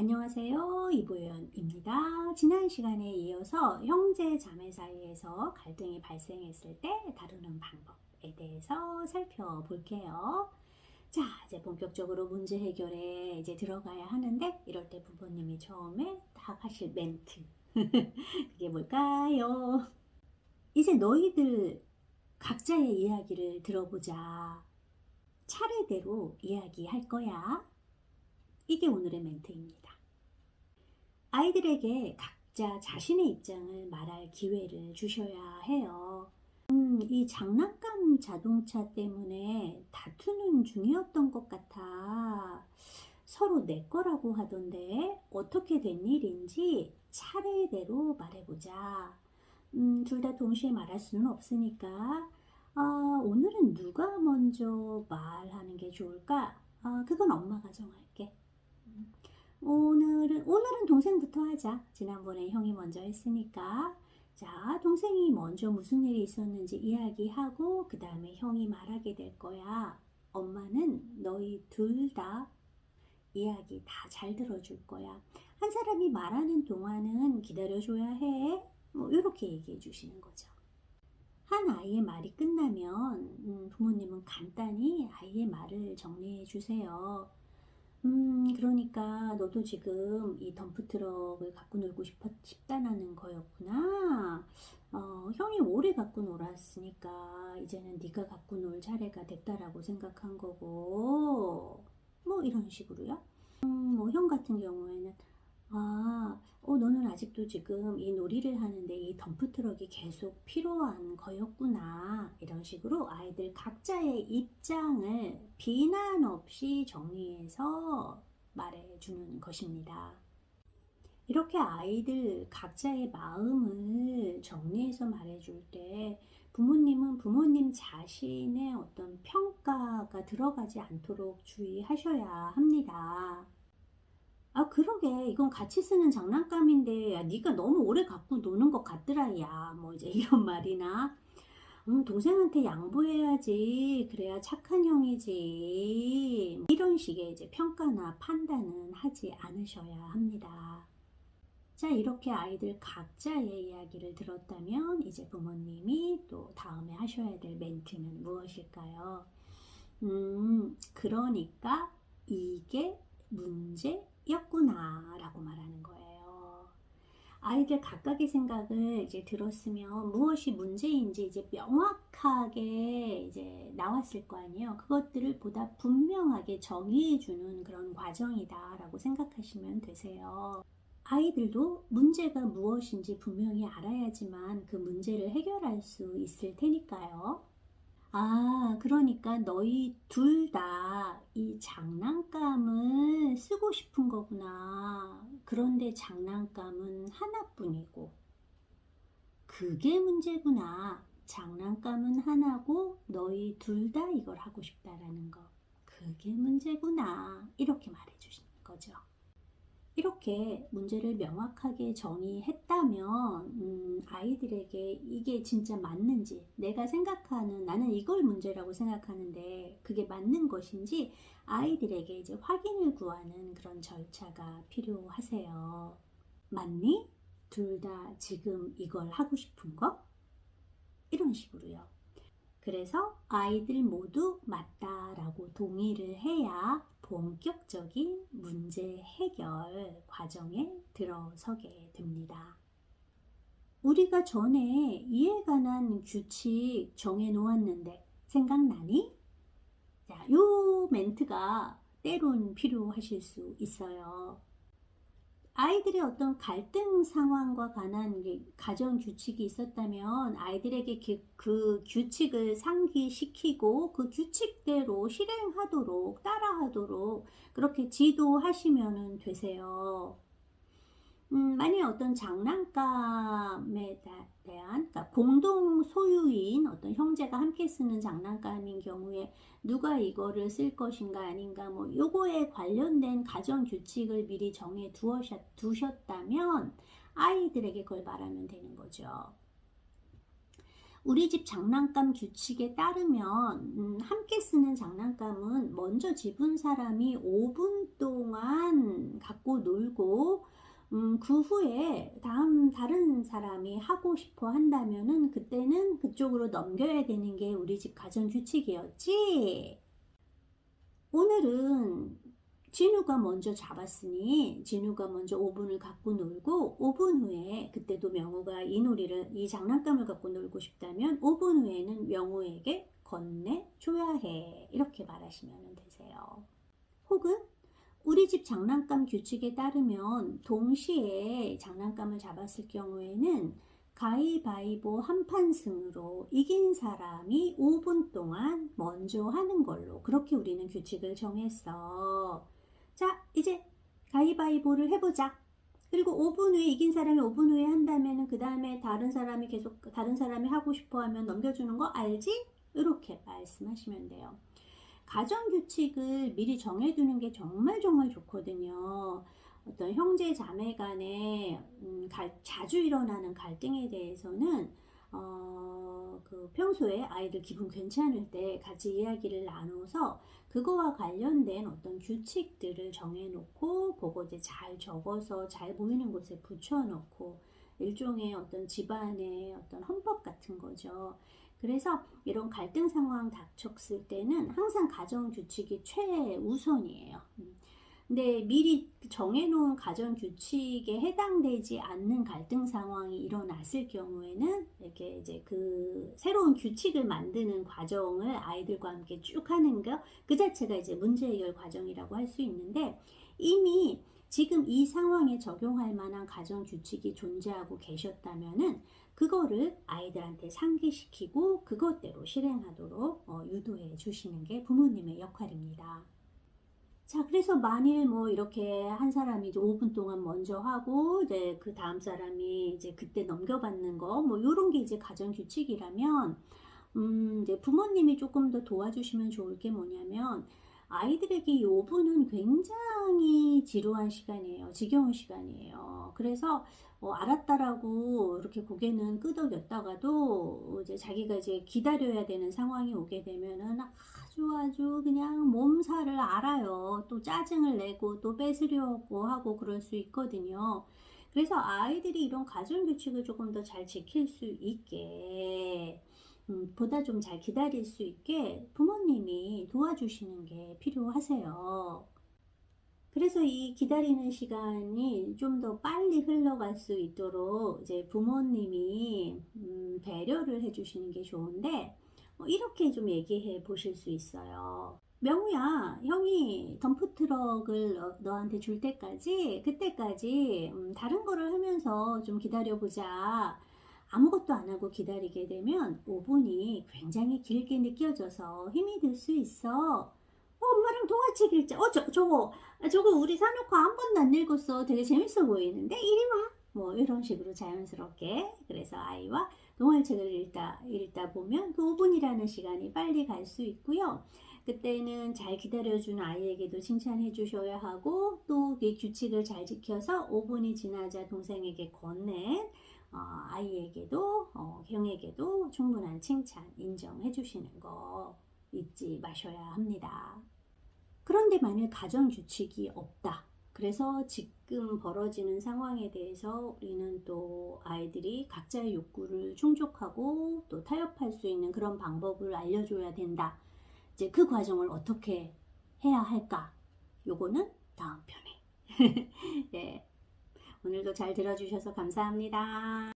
안녕하세요. 이보연입니다. 지난 시간에 이어서 형제 자매 사이에서 갈등이 발생했을 때 다루는 방법에 대해서 살펴볼게요. 자, 이제 본격적으로 문제 해결에 이제 들어가야 하는데 이럴 때 부모님이 처음에 딱 하실 멘트. 그게 뭘까요? 이제 너희들 각자의 이야기를 들어보자. 차례대로 이야기할 거야. 이게 오늘의 멘트입니다. 아이들에게 각자 자신의 입장을 말할 기회를 주셔야 해요. 음, 이 장난감 자동차 때문에 다투는 중이었던 것 같아. 서로 내 거라고 하던데 어떻게 된 일인지 차례대로 말해보자. 음, 둘 다 동시에 말할 수는 없으니까 아, 오늘은 누가 먼저 말하는 게 좋을까? 아, 그건 엄마가 정할게. 음, 오늘은 오늘은 동생부터 하자. 지난번에 형이 먼저 했으니까. 자, 동생이 먼저 무슨 일이 있었는지 이야기하고 그 다음에 형이 말하게 될 거야. 엄마는 너희 둘 다 이야기 다 잘 들어줄 거야. 한 사람이 말하는 동안은 기다려줘야 해. 뭐 이렇게 얘기해 주시는 거죠. 한 아이의 말이 끝나면 음, 부모님은 간단히 아이의 말을 정리해 주세요. 음, 그러니까 너도 지금 이 덤프트럭을 갖고 놀고 싶었, 싶다는 거였구나. 어, 형이 오래 갖고 놀았으니까 이제는 네가 갖고 놀 차례가 됐다라고 생각한 거고, 뭐 이런 식으로요. 음, 뭐 형 같은 경우에는 아, 어, 너는 아직도 지금 이 놀이를 하는데 이 덤프트럭이 계속 필요한 거였구나. 이런 식으로 아이들 각자의 입장을 비난 없이 정리해서 말해주는 것입니다. 이렇게 아이들 각자의 마음을 정리해서 말해줄 때 부모님은 부모님 자신의 어떤 평가가 들어가지 않도록 주의하셔야 합니다. 아, 그러게. 이건 같이 쓰는 장난감인데, 야, 네가 너무 오래 갖고 노는 것 같더라, 야. 뭐 이제 이런 말이나. 음, 동생한테 양보해야지. 그래야 착한 형이지. 이런 식의 이제 평가나 판단은 하지 않으셔야 합니다. 자, 이렇게 아이들 각자의 이야기를 들었다면, 이제 부모님이 또 다음에 하셔야 될 멘트는 무엇일까요? 음, 그러니까 이게 문제 였구나 라고 말하는 거예요. 아이들 각각의 생각을 이제 들었으면 무엇이 문제인지 이제 명확하게 이제 나왔을 거 아니에요. 그것들을 보다 분명하게 정의해주는 그런 과정이다 라고 생각하시면 되세요. 아이들도 문제가 무엇인지 분명히 알아야지만 그 문제를 해결할 수 있을 테니까요. 아, 그러니까 너희 둘 다 이 장난감을 쓰고 싶은 거구나. 그런데 장난감은 하나뿐이고. 그게 문제구나. 장난감은 하나고 너희 둘 다 이걸 하고 싶다라는 거. 그게 문제구나. 이렇게 말해 주시는 거죠. 이렇게 문제를 명확하게 정의했다면 음, 아이들에게 이게 진짜 맞는지 내가 생각하는 나는 이걸 문제라고 생각하는데 그게 맞는 것인지 아이들에게 이제 확인을 구하는 그런 절차가 필요하세요. 맞니? 둘 다 지금 이걸 하고 싶은 거? 이런 식으로요. 그래서 아이들 모두 맞다라고 동의를 해야 본격적인 문제 해결 과정에 들어서게 됩니다. 우리가 전에 이에 관한 규칙 정해 놓았는데 생각나니? 자, 요 멘트가 때론 필요하실 수 있어요. 아이들의 어떤 갈등 상황과 관한 가정 규칙이 있었다면 아이들에게 그, 그, 규칙을 상기시키고 그 규칙대로 실행하도록 따라하도록 그렇게 지도하시면 되세요. 음, 만약 어떤 장난감에 대한 그러니까 공동 소유인 어떤 형제가 함께 쓰는 장난감인 경우에 누가 이거를 쓸 것인가 아닌가 뭐 요거에 관련된 가정 규칙을 미리 정해 두셨, 두셨다면 아이들에게 그걸 말하면 되는 거죠. 우리 집 장난감 규칙에 따르면 음, 함께 쓰는 장난감은 먼저 집은 사람이 5분 동안 갖고 놀고 음, 그 후에 다음 다른 사람이 하고 싶어 한다면은 그때는 그쪽으로 넘겨야 되는 게 우리 집 가정 규칙이었지. 오늘은 진우가 먼저 잡았으니 진우가 먼저 5분을 갖고 놀고 5분 후에 그때도 명우가 이 놀이를 이 장난감을 갖고 놀고 싶다면 5분 후에는 명우에게 건네줘야 해 이렇게 말하시면 되세요. 혹은 우리 집 장난감 규칙에 따르면 동시에 장난감을 잡았을 경우에는 가위바위보 한판 승으로 이긴 사람이 5분 동안 먼저 하는 걸로 그렇게 우리는 규칙을 정했어. 자, 이제 가위바위보를 해보자. 그리고 5분 후에 이긴 사람이 5분 후에 한다면은 그 다음에 다른 사람이 계속 다른 사람이 하고 싶어 하면 넘겨주는 거 알지? 이렇게 말씀하시면 돼요. 가정 규칙을 미리 정해두는 게 정말 정말 좋거든요. 어떤 형제 자매 간에 음, 갈- 자주 일어나는 갈등에 대해서는 어, 그 평소에 아이들 기분 괜찮을 때 같이 이야기를 나눠서 그거와 관련된 어떤 규칙들을 정해놓고 그거 이제 잘 적어서 잘 보이는 곳에 붙여놓고 일종의 어떤 집안의 어떤 헌법 같은 거죠. 그래서 이런 갈등 상황 닥쳤을 때는 항상 가정 규칙이 최우선이에요. 음. 근데 미리 정해놓은 가정 규칙에 해당되지 않는 갈등 상황이 일어났을 경우에는 이렇게 이제 그 새로운 규칙을 만드는 과정을 아이들과 함께 쭉 하는 거 그 자체가 이제 문제 해결 과정이라고 할 수 있는데 이미 지금 이 상황에 적용할 만한 가정 규칙이 존재하고 계셨다면은 그거를 아이들한테 상기시키고 그것대로 실행하도록 어, 유도해 주시는 게 부모님의 역할입니다. 자, 그래서 만일 뭐 이렇게 한 사람이 이제 5분 동안 먼저 하고 이제 그 다음 사람이 이제 그때 넘겨받는 거뭐 이런 게 이제 가정 규칙이라면 음, 이제 부모님이 조금 더 도와주시면 좋을 게 뭐냐면 아이들에게 이 5분은 굉장히 지루한 시간이에요. 지겨운 시간이에요. 그래서 어, 알았다라고 이렇게 고개는 끄덕였다가도 이제 자기가 이제 기다려야 되는 상황이 오게 되면은 아주 아주 그냥 몸살을 알아요. 또 짜증을 내고 또 뺏으려고 하고 그럴 수 있거든요. 그래서 아이들이 이런 가정 규칙을 조금 더 잘 지킬 수 있게 음, 보다 좀 잘 기다릴 수 있게 부모님이 도와주시는 게 필요하세요. 그래서 이 기다리는 시간이 좀 더 빨리 흘러갈 수 있도록 이제 부모님이 음, 배려를 해주시는 게 좋은데 어, 이렇게 좀 얘기해 보실 수 있어요. 명우야, 형이 덤프트럭을 너, 너한테 줄 때까지, 그때까지 음, 다른 거를 하면서 좀 기다려보자. 아무것도 안 하고 기다리게 되면 5분이 굉장히 길게 느껴져서 힘이 들 수 있어. 어, 엄마랑 동화책 읽자. 어, 저, 저거, 아, 저거 우리 사놓고 한 번도 안 읽었어. 되게 재밌어 보이는데? 이리 와. 뭐, 이런 식으로 자연스럽게. 그래서 아이와 동화책을 읽다, 읽다 보면 그 5분이라는 시간이 빨리 갈 수 있고요. 그때는 잘 기다려준 아이에게도 칭찬해 주셔야 하고, 또그 규칙을 잘 지켜서 5분이 지나자 동생에게 건넨 어, 아이에게도 어, 형에게도 충분한 칭찬 인정해 주시는 거 잊지 마셔야 합니다. 그런데 만일 가정 규칙이 없다. 그래서 지금 벌어지는 상황에 대해서 우리는 또 아이들이 각자의 욕구를 충족하고 또 타협할 수 있는 그런 방법을 알려줘야 된다. 이제 그 과정을 어떻게 해야 할까? 요거는 다음 편에. 네. 오늘도 잘 들어주셔서 감사합니다.